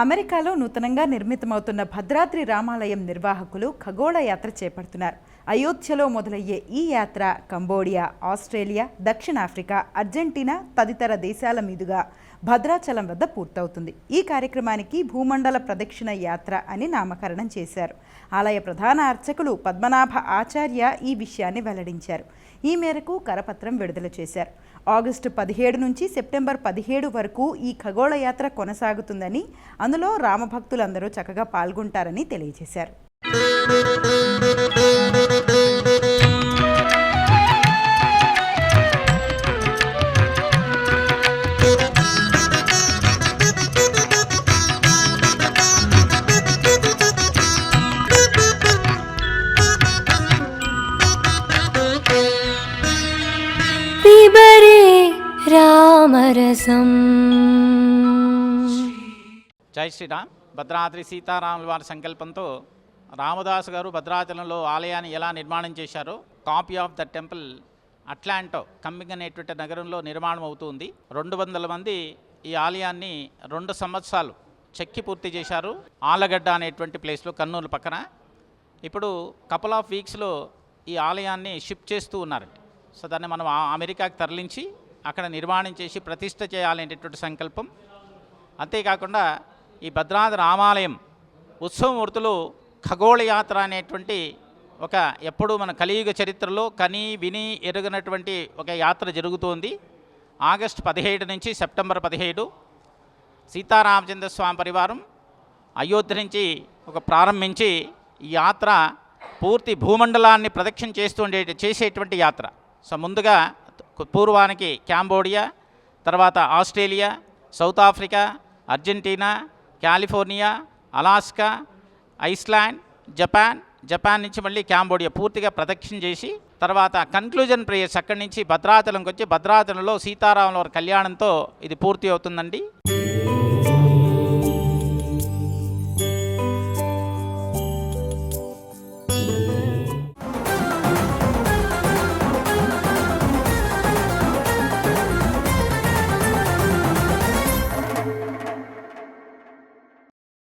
అమెరికాలో నూతనంగా నిర్మితమవుతున్న భద్రాద్రి రామాలయం నిర్వాహకులు ఖగోళ యాత్ర చేపడుతున్నారు. అయోధ్యలో మొదలయ్యే ఈ యాత్ర కంబోడియా ఆస్ట్రేలియా దక్షిణాఫ్రికా అర్జెంటీనా తదితర దేశాల మీదుగా భద్రాచలం వద్ద పూర్తవుతుంది. ఈ కార్యక్రమానికి భూమండల ప్రదక్షిణ యాత్ర అని నామకరణం చేశారు. ఆలయ ప్రధాన అర్చకులు పద్మనాభ ఆచార్య ఈ విషయాన్ని వెల్లడించారు. ఈ మేరకు కరపత్రం విడుదల చేశారు. ఆగస్టు పదిహేడు నుంచి సెప్టెంబర్ పదిహేడు వరకు ఈ ఖగోళ యాత్ర కొనసాగుతుందని అందులో రామభక్తులందరూ చక్కగా పాల్గొంటారని తెలియజేశారు. రామరసం జై శ్రీరామ్. భద్రాద్రి సీతారాముల వారి సంకల్పంతో రామదాస్ గారు భద్రాచలంలో ఆలయాన్ని ఎలా నిర్మాణం చేశారో కాపీ ఆఫ్ ద టెంపుల్ అట్లాంటో కమ్మింగ్ అనేటువంటి నగరంలో నిర్మాణం అవుతుంది. రెండు వందల మంది ఈ ఆలయాన్ని రెండు సంవత్సరాలు చెక్కి పూర్తి చేశారు. ఆలగడ్డ అనేటువంటి ప్లేస్లో కర్నూలు పక్కన. ఇప్పుడు కపుల్ ఆఫ్ వీక్స్లో ఈ ఆలయాన్ని షిఫ్ట్ చేస్తూ ఉన్నారండి. సో దాన్ని మనం ఆ- అమెరికాకి తరలించి అక్కడ నిర్మాణం చేసి ప్రతిష్ట చేయాలనేటటువంటి సంకల్పం. అంతేకాకుండా ఈ భద్రాద్రి రామాలయం ఉత్సవమూర్తులు ఖగోళ యాత్ర అనేటువంటి ఒక ఎప్పుడూ మన కలియుగ చరిత్రలో కని విని ఎరుగనటువంటి ఒక యాత్ర జరుగుతోంది. ఆగస్టు పదిహేడు నుంచి సెప్టెంబర్ పదిహేడు సీతారామచంద్ర స్వామి పరివారం అయోధ్య నుంచి ఒక ప్రారంభించి ఈ యాత్ర పూర్తి భూమండలాన్ని ప్రదక్షిణ చేస్తూ ఉండే చేసేటువంటి యాత్ర. సో ముందుగా పూర్వానికి క్యాంబోడియా తర్వాత Australia South Africa Argentina California Alaska Iceland Japan Japan నుంచి మళ్ళీ క్యాంబోడియా పూర్తిగా ప్రదక్షిణ చేసి తర్వాత కన్క్లూజన్ ప్రేయర్స్ అక్కడి నుంచి భద్రాచలంకి వచ్చి భద్రాచలంలో సీతారాముల వారి కళ్యాణంతో ఇది పూర్తి అవుతుందండి.